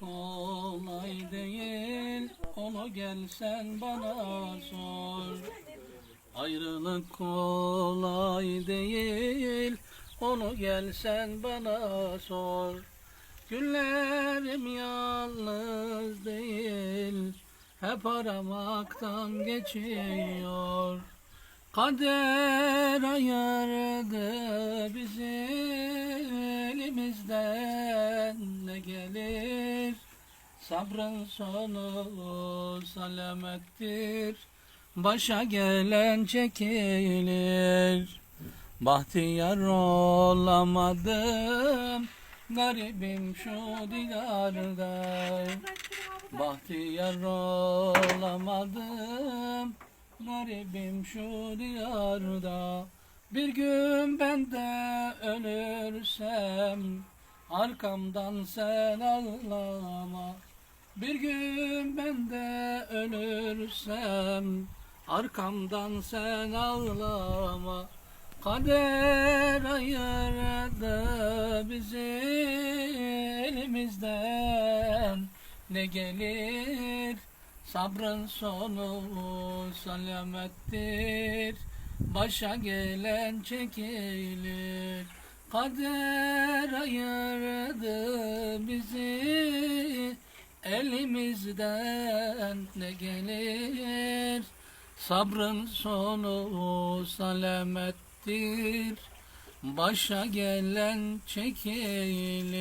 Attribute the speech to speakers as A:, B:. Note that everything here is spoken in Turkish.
A: Kolay değil, onu gelsen bana sor. Ayrılık kolay değil, onu gelsen bana sor. Günlerim yalnız değil, hep aramaktan geçiyor. Kader ayırdı bizi elimizden ne gelir? Sabrın sonu selamettir Başa gelen çekilir. Bahtiyar olamadım. Garibim şu diyarda Bahtiyar olamadım. Garibim şu diyarda Bir gün ben de ölürsem Arkamdan sen ağlama. Bir gün ben de ölürsem Arkamdan sen ağlama. Kader ayırdı bizi elimizden. Ne gelir Sabrın sonu selamettir Başa gelen çekilir. Kader ayırdı bizi. Elimizden ne gelir? Sabrın sonu selamettir Başa gelen çekilir